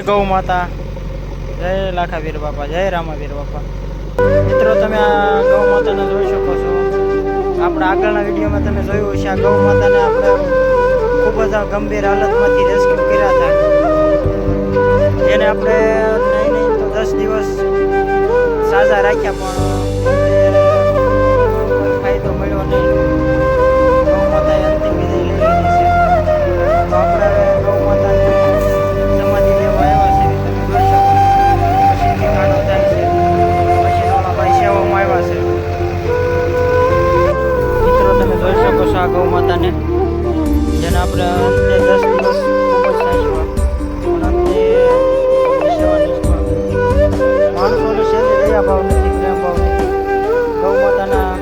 ગૌ માતા, જય લાખાવીર બાપા, જય રામાવીર બાપા. મિત્રો, તમે આ ગૌ માતાને જોઈ શકો છો. આપણા આગળના વિડીયોમાં તમે જોયું હશે, આ ગૌ માતાને આપણે ખૂબ જ ગંભીર હાલતમાંથી રેસ્ક્યુ કર્યા હતા. જેને આપણે નહીં નહીં તો દસ દિવસ સાજા રાખ્યા, પણ માતાને જેને આપણે દસ દિવસ માણસોને શેની દયા ભાવ ભાવ નથી. ગૌ માતાના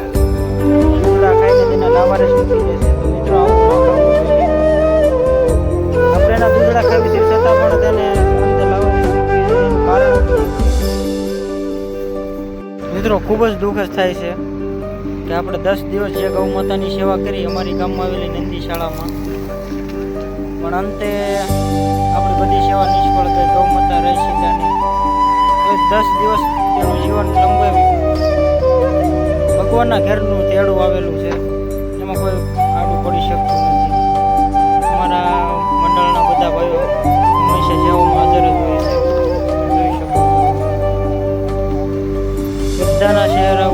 દૂધડા ખાઈને તેના મિત્રો આપણે એના દૂધડા ખાવી છે પણ તેને અંતે મિત્રો, ખૂબ જ દુઃખ જ થાય છે. કે આપણે દસ દિવસ જે ગૌ માતાની સેવા કરી, અમારી ગામમાં આવેલી નંદી શાળામાં. પણ અંતે આપણી બધી સેવા નિષ્ફળ ગઈ, ગૌ માતા રહી શક્યા નહીં? દસ દિવસ તેનું જીવન લંબાવ્યું. ભગવાનના ઘરનું તેડું આવેલું છે. એમાં કોઈ આડું પડી શકતું નથી. અમારા મંડળના બધા ભાઈઓ હંમેશા સેવામાં હાજર જ હોય છે. બધાના શહેરો